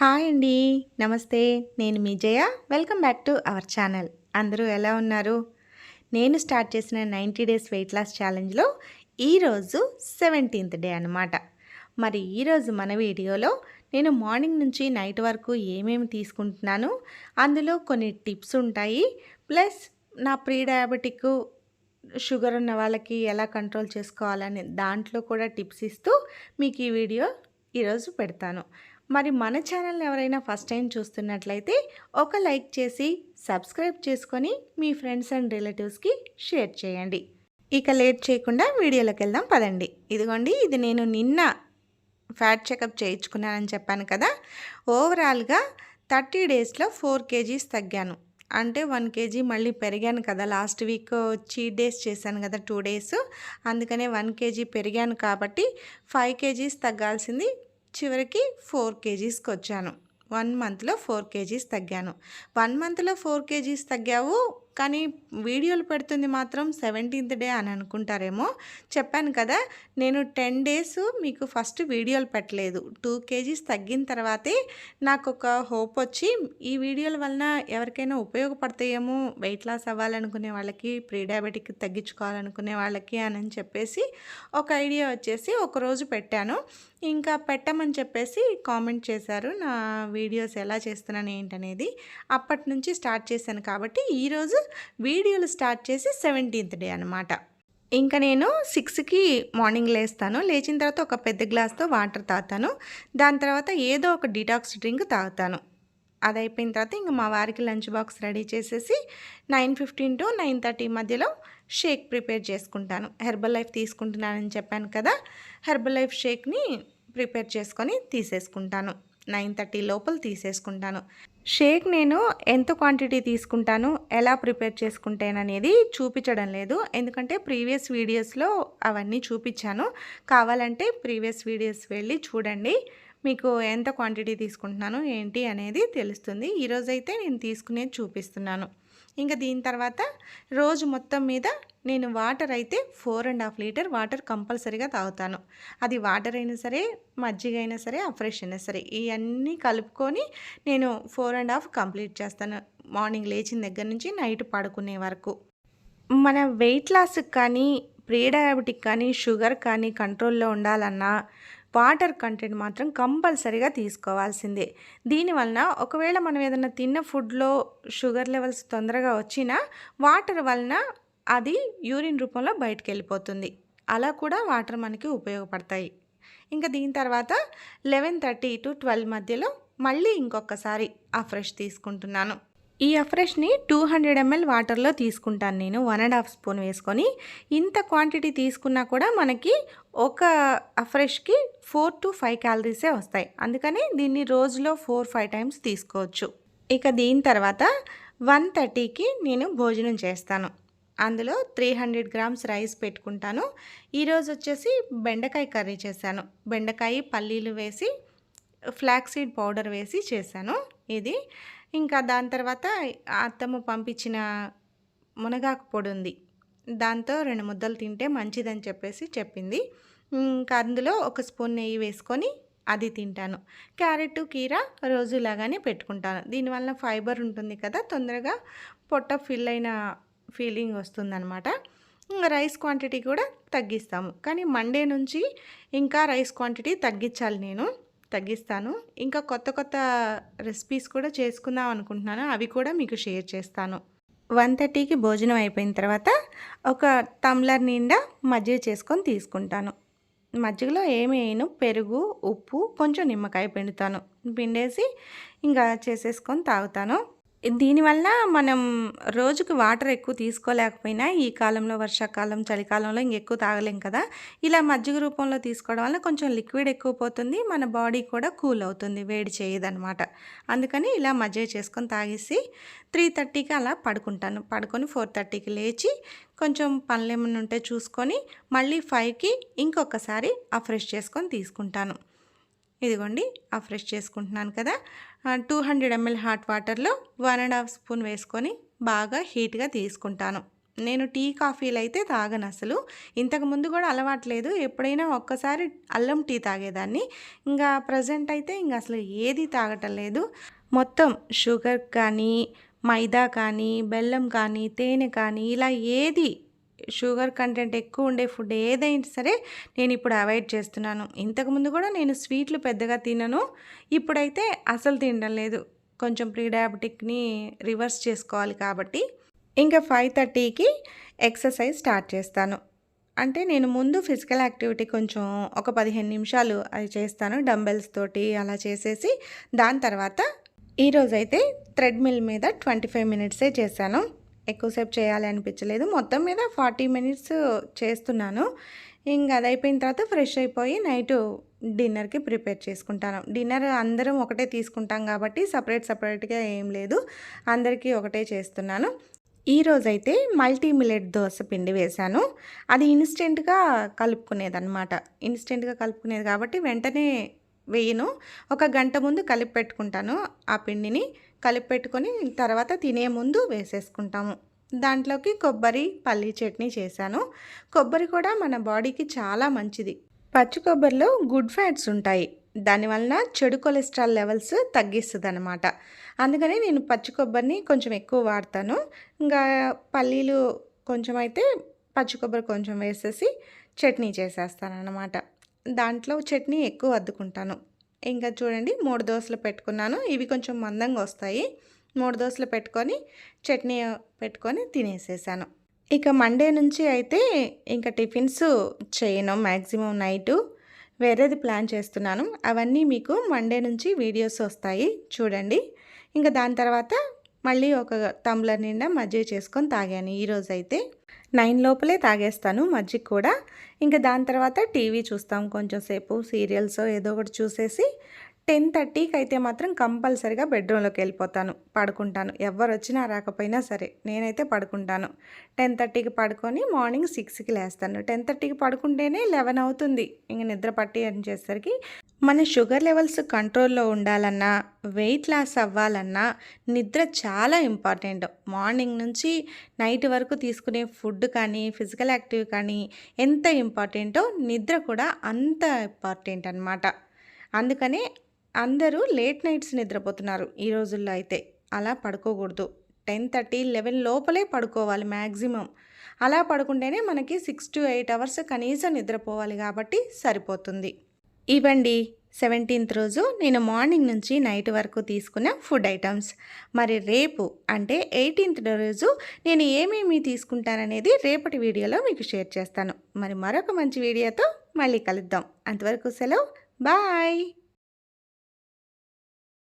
Hi అండి. నమస్తే. నేను మీ Jaya. Welcome back to our channel. అందరూ ఎలా ఉన్నారు? నేను స్టార్ట్ చేసిన నైంటీ డేస్ వెయిట్ లాస్ ఛాలెంజ్లో ఈరోజు సెవెంటీన్త్ డే అనమాట మరి ఈరోజు మన వీడియోలో నేను మార్నింగ్ నుంచి నైట్ వరకు ఏమేమి తీసుకుంటున్నాను అందులో కొన్ని టిప్స్ ఉంటాయి. ప్లస్ నా ప్రీ డయాబెటిక్ షుగర్ ఉన్న వాళ్ళకి ఎలా కంట్రోల్ చేసుకోవాలని దాంట్లో కూడా టిప్స్ ఇస్తూ మీకు ఈ వీడియో ఈరోజు పెడతాను. మరి మన ఛానల్ని ఎవరైనా ఫస్ట్ టైం చూస్తున్నట్లయితే ఒక లైక్ చేసి సబ్స్క్రైబ్ చేసుకొని మీ ఫ్రెండ్స్ అండ్ రిలేటివ్స్కి షేర్ చేయండి. ఇక లేట్ చేయకుండా వీడియోలోకి వెళ్దాం పదండి. ఇదిగోండి ఇది నేను నిన్న ఫ్యాట్ చెకప్ చేయించుకున్నానని చెప్పాను కదా. ఓవరాల్గా థర్టీ డేస్లో ఫోర్ కేజీస్ తగ్గాను. అంటే వన్ కేజీ మళ్ళీ పెరిగాను కదా. లాస్ట్ వీక్ చీట్ డేస్ చేశాను కదా టూ డేస్. అందుకనే వన్ కేజీ పెరిగాను కాబట్టి ఫైవ్ కేజీస్ తగ్గాల్సింది చివరికి ఫోర్ కేజీస్కి వచ్చాను వన్ మంత్లో ఫోర్ కేజీస్ తగ్గాను. వన్ మంత్లో ఫోర్ కేజీస్ తగ్గావు కానీ వీడియోలు పెడుతుంది మాత్రం సెవెంటీన్త్ డే అని అనుకుంటారేమో. చెప్పాను కదా నేను టెన్ డేస్ మీకు ఫస్ట్ వీడియోలు పెట్టలేదు. టూ కేజీస్ తగ్గిన తర్వాతే నాకు ఒక హోప్ వచ్చి ఈ వీడియోల వలన ఎవరికైనా ఉపయోగపడతాయేమో వెయిట్ లాస్ అవ్వాలనుకునే వాళ్ళకి ప్రీ డయాబెటిక్ తగ్గించుకోవాలనుకునే వాళ్ళకి అని చెప్పేసి ఒక ఐడియా వచ్చేసి ఒకరోజు పెట్టాను. ఇంకా పెట్టమని చెప్పేసి కామెంట్ చేశారు నా వీడియోస్ ఎలా చేస్తున్నాను ఏంటనేది. అప్పటి నుంచి స్టార్ట్ చేశాను కాబట్టి ఈరోజు వీడియోలు స్టార్ట్ చేసి సెవెంటీన్త్ డే అనమాట ఇంకా నేను సిక్స్కి మార్నింగ్ లేస్తాను. లేచిన తర్వాత ఒక పెద్ద గ్లాస్తో వాటర్ తాగుతాను. దాని తర్వాత ఏదో ఒక డిటాక్స్ డ్రింక్ తాగుతాను. అది అయిపోయిన తర్వాత ఇంకా మా వారికి లంచ్ బాక్స్ రెడీ చేసేసి nine fifteen to nine thirty మధ్యలో షేక్ ప్రిపేర్ చేసుకుంటాను. హెర్బల్ లైఫ్ తీసుకుంటున్నానని చెప్పాను కదా! హెర్బల్ లైఫ్ షేక్ని ప్రిపేర్ చేసుకొని తీసేసుకుంటాను. నైన్ థర్టీ లోపల తీసేసుకుంటాను. షేక్ నేను ఎంత క్వాంటిటీ తీసుకుంటాను ఎలా ప్రిపేర్ చేసుకుంటాననేది చూపించడం లేదు. ఎందుకంటే ప్రీవియస్ వీడియోస్లో అవన్నీ చూపించాను. కావాలంటే ప్రీవియస్ వీడియోస్ వెళ్ళి చూడండి మీకు ఎంత క్వాంటిటీ తీసుకుంటున్నాను ఏంటి అనేది తెలుస్తుంది. ఈరోజైతే నేను తీసుకునేది చూపిస్తున్నాను. ఇంకా దీని తర్వాత రోజు మొత్తం మీద నేను వాటర్ అయితే four and half litre water కంపల్సరీగా తాగుతాను. అది వాటర్ అయినా సరే మజ్జిగ అయినా సరే ఫ్రెష్ అయినా సరే ఇవన్నీ కలుపుకొని నేను ఫోర్ అండ్ హాఫ్ కంప్లీట్ చేస్తాను. మార్నింగ్ లేచిన దగ్గర నుంచి నైట్ పడుకునే వరకు. మన వెయిట్ లాస్కి కానీ ప్రీ డయాబెటిక్ కానీ షుగర్ కానీ కంట్రోల్లో ఉండాలన్నా వాటర్ కంటెంట్ మాత్రం కంపల్సరీగా తీసుకోవాల్సిందే. దీనివలన ఒకవేళ మనం ఏదైనా తిన్న ఫుడ్లో షుగర్ లెవెల్స్ తొందరగా వచ్చినా వాటర్ వలన అది యూరిన్ రూపంలో బయటకు వెళ్ళిపోతుంది అలా కూడా వాటర్ మనకి ఉపయోగపడతాయి. ఇంకా దీని తర్వాత లెవెన్ థర్టీ టు ట్వెల్వ్ మధ్యలో మళ్ళీ ఇంకొకసారి ఆ ఫ్రెష్ తీసుకుంటున్నాను. ఈ అఫ్రెష్ని టూ హండ్రెడ్ ఎంఎల్ వాటర్లో తీసుకుంటాను నేను వన్ అండ్ హాఫ్ స్పూన్ వేసుకొని. ఇంత క్వాంటిటీ తీసుకున్నా కూడా మనకి ఒక అఫ్రెష్కి ఫోర్ టు ఫైవ్ క్యాలరీసే వస్తాయి. అందుకని దీన్ని రోజులో ఫోర్ ఫైవ్ టైమ్స్ తీసుకోవచ్చు. ఇక దీని తర్వాత వన్ థర్టీకి నేను భోజనం చేస్తాను. అందులో త్రీ హండ్రెడ్ గ్రామ్స్ రైస్ పెట్టుకుంటాను. ఈరోజు వచ్చేసి బెండకాయ కర్రీ చేశాను. బెండకాయ పల్లీలు వేసి ఫ్లాక్సీడ్ పౌడర్ వేసి చేశాను. ఇది. ఇంకా దాని తర్వాత అత్తమ్మ పంపించిన మునగాకు పొడి ఉంది. దాంతో రెండు ముద్దలు తింటే మంచిదని చెప్పేసి చెప్పింది. ఇంకా అందులో ఒక స్పూన్ నెయ్యి వేసుకొని అది తింటాను. క్యారెట్ కీర రోజులాగానే పెట్టుకుంటాను. దీనివల్ల ఫైబర్ ఉంటుంది కదా తొందరగా పొట్ట ఫిల్ అయిన ఫీలింగ్ వస్తుందన్నమాట. రైస్ క్వాంటిటీ కూడా తగ్గిస్తాము. కానీ మండే నుంచి ఇంకా రైస్ క్వాంటిటీ తగ్గించాలి నేను. తగ్గిస్తాను. ఇంకా కొత్త కొత్త రెసిపీస్ కూడా చేసుకుందాం అనుకుంటున్నాను. అవి కూడా మీకు షేర్ చేస్తాను. వన్ థర్టీకి భోజనం అయిపోయిన తర్వాత ఒక టమ్లర్ నిండా మజ్జిగ చేసుకొని తీసుకుంటాను. మజ్జిగలో ఏమి వేయను. పెరుగు ఉప్పు కొంచెం నిమ్మకాయ పిండుతాను. పిండేసి ఇంకా చేసేసుకొని తాగుతాను. దీనివల్ల మనం రోజుకి వాటర్ ఎక్కువ తీసుకోలేకపోయినా ఈ కాలంలో వర్షాకాలం చలికాలంలో ఇంకెక్కువ తాగలేం కదా. ఇలా మజ్జిగ రూపంలో తీసుకోవడం వల్ల కొంచెం లిక్విడ్ ఎక్కువ పోతుంది. మన బాడీ కూడా కూల్ అవుతుంది వేడి చేయదనమాట అందుకని ఇలా మజ్జిగ చేసుకొని తాగేసి త్రీ థర్టీకి అలా పడుకుంటాను. పడుకొని ఫోర్ థర్టీకి లేచి కొంచెం పనులు ఏమైనా ఉంటే చూసుకొని మళ్ళీ ఫైవ్కి ఇంకొకసారి ఆ ఫ్రెష్ చేసుకొని తీసుకుంటాను. ఇదిగోండి ఆ ఫ్రెష్ చేసుకుంటున్నాను కదా. టూ హండ్రెడ్ ఎంఎల్ హాట్ వాటర్లో వన్ అండ్ హాఫ్ స్పూన్ వేసుకొని బాగా హీట్గా తీసుకుంటాను. నేను టీ కాఫీలు అయితే తాగను అసలు. ఇంతకు ముందు కూడా అలవాట్లేదు ఎప్పుడైనా ఒక్కసారి అల్లం టీ తాగేదాన్ని. ఇంకా ప్రజెంట్ అయితే ఇంక అసలు ఏది తాగటం లేదు. మొత్తం షుగర్ కానీ మైదా కానీ బెల్లం కానీ తేనె కానీ ఇలా ఏది షుగర్ కంటెంట్ ఎక్కువ ఉండే ఫుడ్ ఏదైనా సరే నేను ఇప్పుడు అవాయిడ్ చేస్తున్నాను. ఇంతకుముందు కూడా నేను స్వీట్లు పెద్దగా తినను. ఇప్పుడైతే అసలు తినడం లేదు. కొంచెం ప్రీడయాబెటిక్ని రివర్స్ చేసుకోవాలి కాబట్టి ఇంకా ఫైవ్ థర్టీకి ఎక్సర్సైజ్ స్టార్ట్ చేస్తాను. అంటే నేను ముందు ఫిజికల్ యాక్టివిటీ కొంచెం ఒక పదిహేను నిమిషాలు అది చేస్తాను డంబెల్స్ తోటి అలా చేసేసి దాని తర్వాత ఈరోజైతే థ్రెడ్మిల్ మీద ట్వంటీ ఫైవ్ మినిట్సే చేశాను. ఎక్కువసేపు చేయాలి అనిపించలేదు. మొత్తం మీద ఫార్టీ మినిట్స్ చేస్తున్నాను. ఇంకా అది అయిపోయిన తర్వాత ఫ్రెష్ అయిపోయి నైట్ డిన్నర్కి ప్రిపేర్ చేసుకుంటాను. డిన్నర్ అందరం ఒకటే తీసుకుంటాం కాబట్టి సపరేట్ సపరేట్గా ఏం లేదు. అందరికీ ఒకటే చేస్తున్నాను. ఈరోజైతే మల్టీ మిలెట్ దోశ పిండి వేశాను. అది ఇన్స్టెంట్గా కలుపుకునేది అనమాట ఇన్స్టెంట్గా కలుపుకునేది కాబట్టి వెంటనే వేయను ఒక గంట ముందు కలిపి పెట్టుకుంటాను ఆ పిండిని కలిపి పెట్టుకొని తర్వాత తినే ముందు వేసేసుకుంటాము. దాంట్లోకి కొబ్బరి పల్లీ చట్నీ చేశాను. కొబ్బరి కూడా మన బాడీకి చాలా మంచిది. పచ్చి కొబ్బరిలో గుడ్ ఫ్యాట్స్ ఉంటాయి. దానివలన చెడు కొలెస్ట్రాల్ లెవెల్స్ తగ్గిస్తుంది అనమాట అందుకని నేను పచ్చి కొబ్బరిని కొంచెం ఎక్కువ వాడతాను. ఇంకా పల్లీలు కొంచెం అయితే పచ్చి కొబ్బరి కొంచెం వేసేసి చట్నీ చేసేస్తాను అనమాట దాంట్లో చట్నీ ఎక్కువ అద్దుకుంటాను. ఇంకా చూడండి మూడు దోశలు పెట్టుకున్నాను. ఇవి కొంచెం మందంగా వస్తాయి. మూడు దోశలు పెట్టుకొని చట్నీ పెట్టుకొని తినేసేసాను. ఇక మండే నుంచి అయితే ఇంకా టిఫిన్స్ చేయను. మ్యాక్సిమం నైటు వేరేది ప్లాన్ చేస్తున్నాను. అవన్నీ మీకు మండే నుంచి వీడియోస్ వస్తాయి. చూడండి. ఇంకా దాని తర్వాత మళ్ళీ ఒక టంబ్లర్ నిండా మజ్జిగ చేసుకొని తాగాను. ఈరోజు అయితే నైన్ లోపలే తాగేస్తాను మజ్జిగ కూడా. ఇంకా దాని తర్వాత టీవీ చూస్తాం కొంచెం సేపు సీరియల్స్ ఏదో ఒకటి చూసేసి టెన్ థర్టీకి అయితే మాత్రం కంపల్సరిగా బెడ్రూమ్లోకి వెళ్ళిపోతాను. పడుకుంటాను. ఎవరు వచ్చినా రాకపోయినా సరే నేనైతే పడుకుంటాను. టెన్ థర్టీకి పడుకొని మార్నింగ్ సిక్స్కి లేస్తాను. టెన్ థర్టీకి పడుకుంటేనే లెవెన్ అవుతుంది. ఇంక నిద్ర పట్టి అని చేసేసరికి మన షుగర్ లెవెల్స్ కంట్రోల్లో ఉండాలన్నా వెయిట్ లాస్ అవ్వాలన్నా నిద్ర చాలా ఇంపార్టెంట్. మార్నింగ్ నుంచి నైట్ వరకు తీసుకునే ఫుడ్ కానీ ఫిజికల్ యాక్టివ్ కానీ ఎంత ఇంపార్టెంటో నిద్ర కూడా అంత ఇంపార్టెంట్ అనమాట అందుకనే అందరూ లేట్ నైట్స్ నిద్రపోతున్నారు ఈ రోజుల్లో అయితే. అలా పడుకోకూడదు. టెన్ థర్టీ లెవెన్ లోపలే పడుకోవాలి మ్యాక్సిమం అలా పడుకుంటేనే మనకి సిక్స్ టు ఎయిట్ అవర్స్ కనీసం నిద్రపోవాలి కాబట్టి సరిపోతుంది. ఇవ్వండి సెవెంటీన్త్ రోజు నేను మార్నింగ్ నుంచి నైట్ వరకు తీసుకున్న ఫుడ్ ఐటమ్స్. మరి రేపు అంటే ఎయిటీన్త్ రోజు నేను ఏమేమి తీసుకుంటాననేది రేపటి వీడియోలో మీకు షేర్ చేస్తాను. మరి మరొక మంచి వీడియోతో మళ్ళీ కలుద్దాం. అంతవరకు సెలవు. బాయ్!